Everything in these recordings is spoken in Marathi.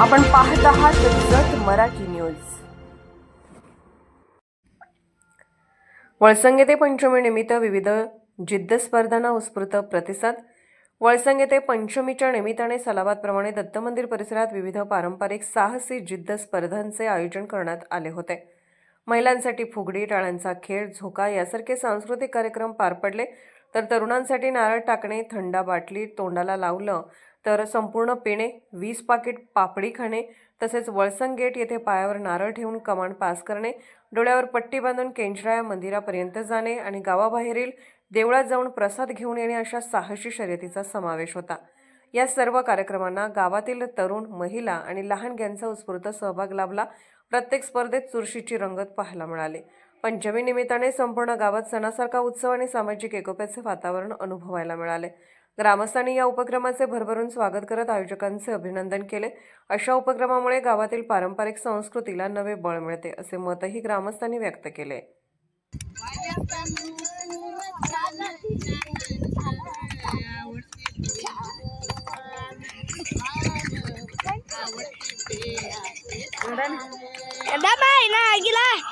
आपण पाहत आहात जत मराठी न्यूज. वळसंगे ते पंचमी निमित्त विविध जिद्द स्पर्धांना उत्स्फूर्त प्रतिसाद. वळसंगे ते पंचमीच्या निमित्ताने सलाबादप्रमाणे दत्त मंदिर परिसरात विविध पारंपरिक साहसी जिद्द स्पर्धांचे आयोजन करण्यात आले होते. महिलांसाठी फुगडी टाळ्यांचा खेळ झोका यासारखे सांस्कृतिक कार्यक्रम पार पडले. तर तरुणांसाठी नारळ टाकणे थंडा बाटली तोंडाला लावलं तर संपूर्ण पिणे वीस पाकिट पापडी खाणे तसेच वळसंग गेट येथे पायावर नारळ ठेवून कमांड पास करणे डोळ्यावर पट्टी बांधून केंजराया मंदिरापर्यंत जाणे आणि गावाबाहेरील देवळात जाऊन प्रसाद घेऊन येणे अशा साहसी शर्यतीचा समावेश होता. या सर्व कार्यक्रमांना गावातील तरुण महिला आणि लहानग्यांचा उत्स्फूर्त सहभाग लाभला. प्रत्येक स्पर्धेत चुरशीची रंगत पाहायला मिळाली. पंचमी निमित्ताने संपूर्ण गावात सणासारखा उत्सव आणि सामाजिक एकोप्याचे वातावरण अनुभवायला मिळाले. ग्रामस्थांनी या उपक्रमाचे भरभरून स्वागत करत आयोजकांचे अभिनंदन केले. अशा उपक्रमामुळे गावातील पारंपरिक संस्कृतीला नवे बळ मिळते असे मतही ग्रामस्थांनी व्यक्त केले. ना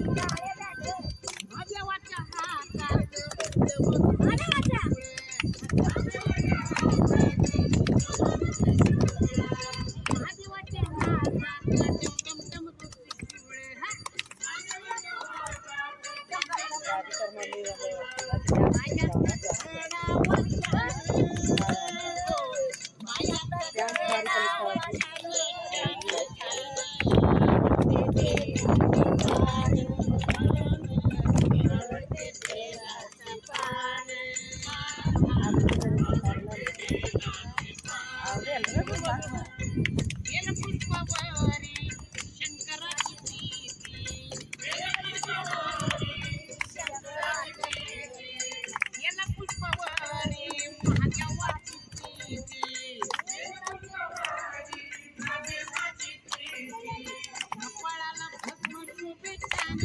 Yeah.